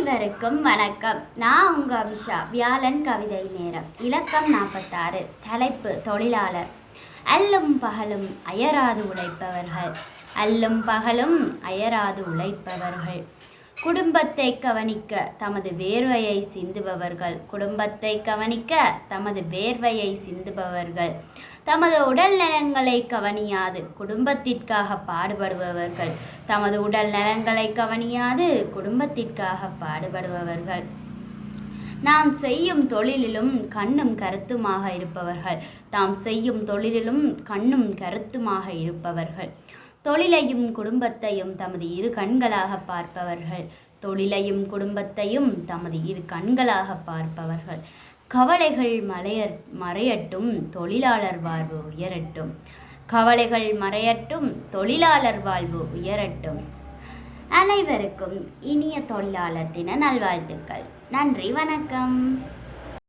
அனைவருக்கும் வணக்கம். நான் உங்க அபிஷா வியாழன் கவிதை நேரம். இலக்கம் நாற்பத்தாறு தலைப்பு தொழிலாளர். அல்லும் பகலும் அயராது உழைப்பவர்கள். அல்லும் பகலும் அயராது உழைப்பவர்கள். குடும்பத்தை கவனிக்க தமது வேர்வையை சிந்துபவர்கள். குடும்பத்தை கவனிக்க தமது வேர்வையை சிந்துபவர்கள். தமது உடல் நலங்களை கவனியாது குடும்பத்திற்காக பாடுபடுபவர்கள். தமது உடல் நலங்களை கவனியாது குடும்பத்திற்காக பாடுபடுபவர்கள். நாம் செய்யும் தொழிலிலும் கண்ணும் கருத்துமாக இருப்பவர்கள். தாம் செய்யும் தொழிலிலும் கண்ணும் கருத்துமாக இருப்பவர்கள். தொழிலையும் குடும்பத்தையும் தமது இரு கண்களாக பார்ப்பவர்கள். தொழிலையும் குடும்பத்தையும் தமது இரு கண்களாக பார்ப்பவர்கள். கவலைகள் மலைய மறையட்டும் தொழிலாளர் வாழ்வு உயரட்டும். கவலைகள் மறையட்டும் தொழிலாளர் வாழ்வு உயரட்டும். அனைவருக்கும் இனிய தொழிலாளர் தின நல்வாழ்த்துக்கள். நன்றி வணக்கம்.